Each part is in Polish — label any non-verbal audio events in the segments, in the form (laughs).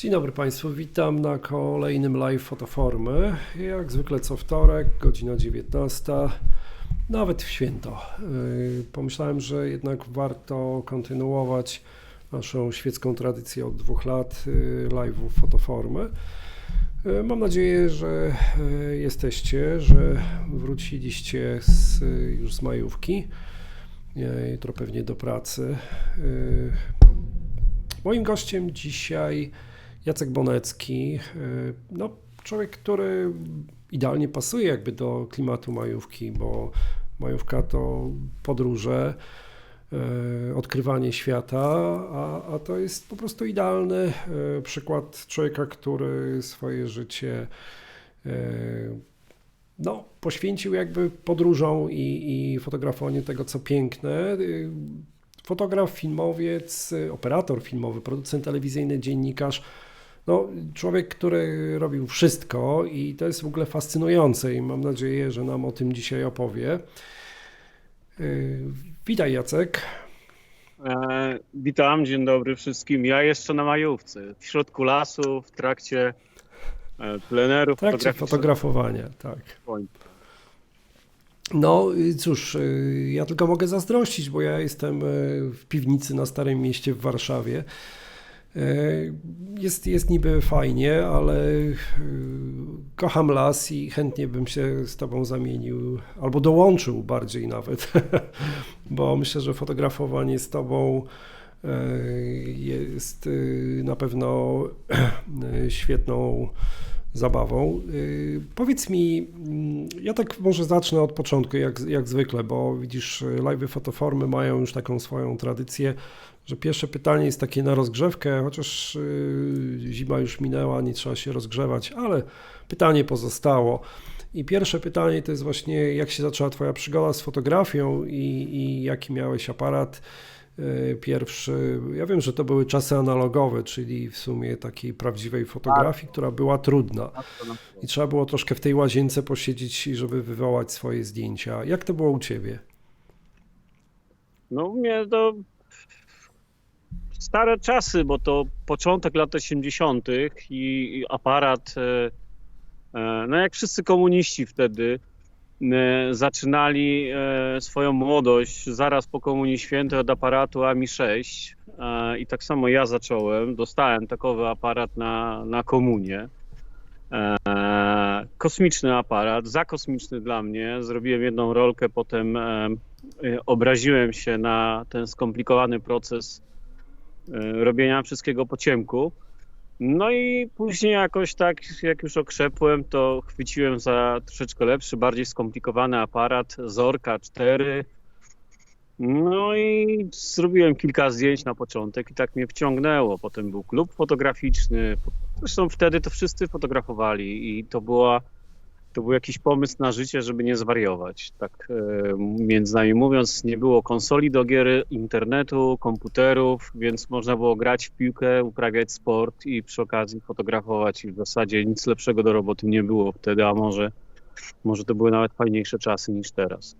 Dzień dobry Państwu, witam na kolejnym live fotoformy. Jak zwykle co wtorek, godzina 19, nawet w święto. Yy, Pomyślałem, że jednak warto kontynuować naszą świecką tradycję od dwóch lat yy, live'ów fotoformy. Yy, Mam nadzieję, że jesteście, że wróciliście z, już z majówki. Jutro pewnie do pracy. Moim gościem dzisiaj Jacek Bonecki, yy, no, człowiek, który idealnie pasuje jakby do klimatu majówki, bo majówka to podróże, yy, odkrywanie świata, a, a to jest po prostu idealny yy, przykład człowieka, który swoje życie no, poświęcił jakby podróżom i, i fotografowaniu tego, co piękne. Fotograf, filmowiec, y, operator filmowy, producent telewizyjny, dziennikarz. No, człowiek, który robił wszystko i to jest w ogóle fascynujące i mam nadzieję, że nam o tym dzisiaj opowie. Yy, Witaj Jacek. E, witam, dzień dobry wszystkim. Ja jeszcze na majówce, w środku lasu, w trakcie e, pleneru W trakcie fotografowania, tak. No y, cóż, y, ja tylko mogę zazdrościć, bo ja jestem y, w piwnicy na Starym Mieście w Warszawie. Jest, jest niby fajnie, ale kocham las i chętnie bym się z Tobą zamienił, albo dołączył bardziej nawet, (laughs) bo myślę, że fotografowanie z Tobą jest na pewno (clears throat) świetną zabawą. Yy, Powiedz mi, mm, ja tak może zacznę od początku, jak, jak zwykle, bo widzisz, live fotoformy mają już taką swoją tradycję, że pierwsze pytanie jest takie na rozgrzewkę, chociaż yy, zima już minęła, nie trzeba się rozgrzewać, ale pytanie pozostało. I pierwsze pytanie to jest właśnie, jak się zaczęła Twoja przygoda z fotografią i, i jaki miałeś aparat pierwszy? Ja wiem, że to były czasy analogowe, czyli w sumie takiej prawdziwej fotografii, która była trudna. I trzeba było troszkę w tej łazience posiedzieć, żeby wywołać swoje zdjęcia. Jak to było u Ciebie? No mnie to stare czasy, bo to początek lat 80. i aparat, e, e, no jak wszyscy komuniści wtedy, zaczynali e, swoją młodość zaraz po Komunii Świętej od aparatu AMI 6 e, i tak samo ja zacząłem, dostałem takowy aparat na, na komunię. E, kosmiczny aparat, za kosmiczny dla mnie. Zrobiłem jedną rolkę, potem e, e, obraziłem się na ten skomplikowany proces e, robienia wszystkiego po ciemku. No i później jakoś tak, jak już okrzepłem, to chwyciłem za troszeczkę lepszy, bardziej skomplikowany aparat Zorka 4. No i zrobiłem kilka zdjęć na początek i tak mnie wciągnęło. Potem był klub fotograficzny. Zresztą wtedy to wszyscy fotografowali i to była, to był jakiś pomysł na życie, żeby nie zwariować. Tak e, między nami mówiąc, nie było konsoli do gier, internetu, komputerów, więc można było grać w piłkę, uprawiać sport i przy okazji fotografować. I w zasadzie nic lepszego do roboty nie było wtedy, a może, może to były nawet fajniejsze czasy niż teraz.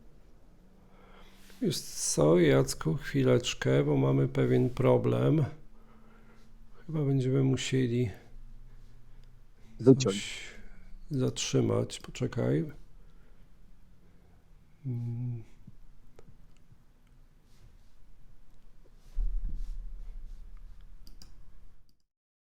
Już co, Jacku, chwileczkę, bo mamy pewien problem. Chyba będziemy musieli Wyciąć. coś zatrzymać. Poczekaj.